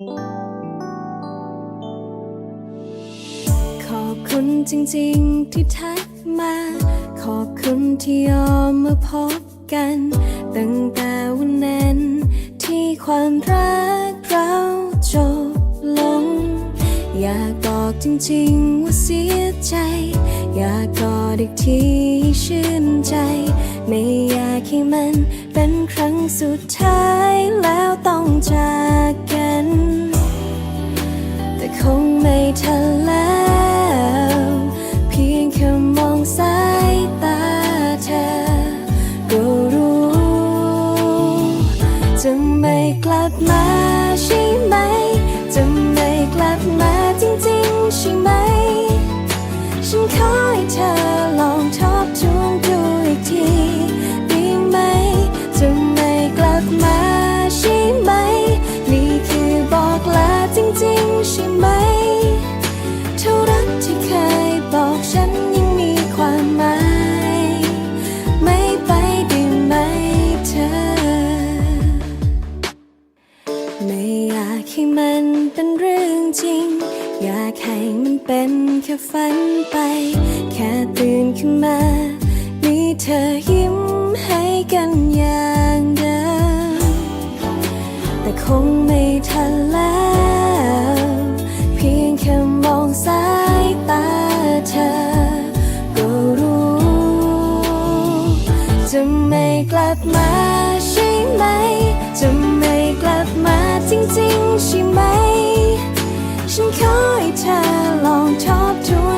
ขอบคุณจริงๆที่ทักมา ขอบคุณที่ยอมมาพบกัน ตั้งแต่วันนั้น ที่ความรักเราจบลง อยากบอกจริงๆว่าเสียใจ อยากกอดอีกทีชื่นใจ ไม่อยากให้มันเป็นครั้งสุดท้ายแล้วต้องจากกัน แต่คงไม่ทันแล้ว เพียงแค่มองสายตาเธอ ก็รู้ จะไม่กลับมาใช่ไหม จะไม่กลับมาจริงๆใช่ไหม ฉันขอให้เธอ ไม่อยากให้มันเป็นเรื่องจริง อยากให้มันเป็นแค่ฝันไป แค่ตื่นขึ้นมามีเธอยิ้มให้กันอย่างเดิมแต่คงไม่ทันแล้ว เพียงแค่มองสายตาเธอ ก็รู้ จะไม่กลับมา ขอให้เธอลองทบทวน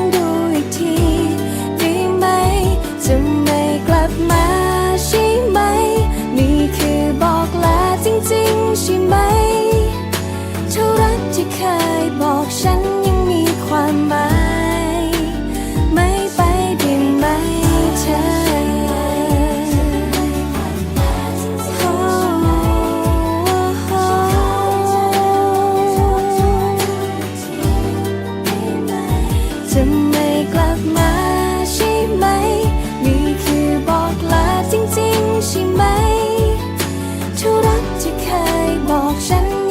รักที่เคยบอกฉัน